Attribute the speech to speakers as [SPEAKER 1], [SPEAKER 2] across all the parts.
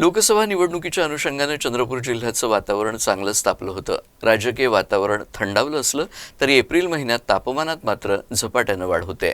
[SPEAKER 1] लोकसभा निवडणुकीच्या अनुषंगानं चंद्रपूर जिल्ह्याचं वातावरण चांगलंच तापलं होतं. राजकीय वातावरण थंडावलं असलं तरी एप्रिल महिन्यात तापमानात मात्र झपाट्यानं वाढ होते.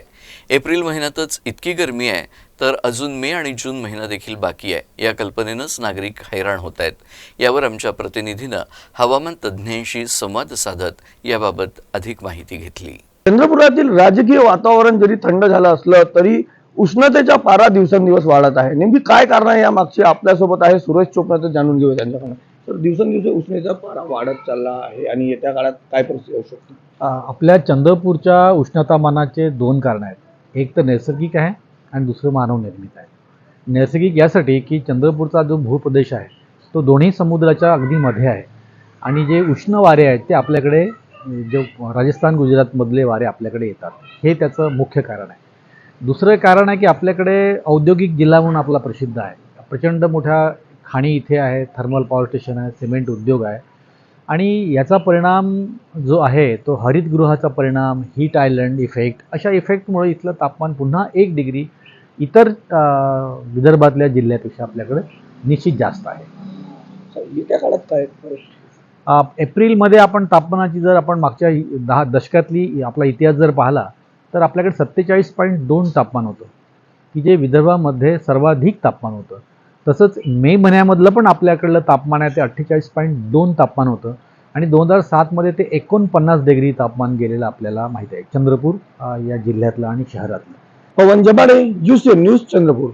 [SPEAKER 1] एप्रिल महिन्यातच इतकी गरमी आहे तर अजून मे आणि जून महिना देखील बाकी आहे या कल्पनेनंच नागरिक हैराण होत आहेत यावर आमच्या प्रतिनिधीनं हवामान तज्ज्ञांशी संवाद साधत याबाबत अधिक माहिती घेतली.
[SPEAKER 2] चंद्रपुरातील राजकीय वातावरण जरी थंड झालं असलं तरी उष्णतेचा पारा दिवसेंदिवस वाढत आहे. नेमकी काय कारण आहे या मागचे आपल्यासोबत आहे सुरेश चोपडा तर जाणून घेऊया त्यांच्याकडून. तर दिवसेंदिवस उष्णतेचा पारा वाढत चालला आहे आणि येत्या काळात काय परिस्थिती होऊ शकते?
[SPEAKER 3] आपल्या चंद्रपूरच्या उष्णतामानाचे दोन कारणं आहेत. एक तर नैसर्गिक आहे आणि दुसरं मानवनिर्मित आहे. नैसर्गिक यासाठी की चंद्रपूरचा जो भूप्रदेश आहे तो दोन्ही समुद्राच्या अगदी मध्ये आहे. आणि जे उष्ण वारे आहेत ते आपल्याकडे जे राजस्थान गुजरातमधले वारे आपल्याकडे येतात. हे त्याचं मुख्य कारण आहे. दुसरं कारण आहे की आपल्याकडे औद्योगिक जिल्हा म्हणून आपला प्रसिद्ध आहे. प्रचंड मोठ्या खाणी इथे आहे थर्मल पॉवर स्टेशन आहे सिमेंट उद्योग आहे. आणि याचा परिणाम जो आहे तो हरितगृहाचा परिणाम हीट आयलंड इफेक्ट अशा इफेक्टमुळे इथलं तापमान पुन्हा एक डिग्री इतर विदर्भातल्या जिल्ह्यापेक्षा आपल्याकडे निश्चित जास्त आहे.
[SPEAKER 2] येत्या काळात काय
[SPEAKER 3] एप्रिलमध्ये आपण तापमानाची जर आपण मागच्या दहा दशकातली आपला इतिहास जर पाहिला तर आपल्याकडे सत्तेचाळीस पॉईंट दोन तापमान होतं की जे विदर्भामध्ये सर्वाधिक तापमान होतं. तसंच मे महिन्यामधलं पण आपल्याकडलं तापमान आहे ते अठ्ठेचाळीस पॉईंट दोन तापमान होतं आणि दोन हजार सातमध्ये ते एकोणपन्नास डिग्री तापमान गेलेलं आपल्याला माहीत आहे चंद्रपूर या जिल्ह्यातलं आणि शहरातलं.
[SPEAKER 2] पवन जबाडे जुसे न्यूज चंद्रपूर.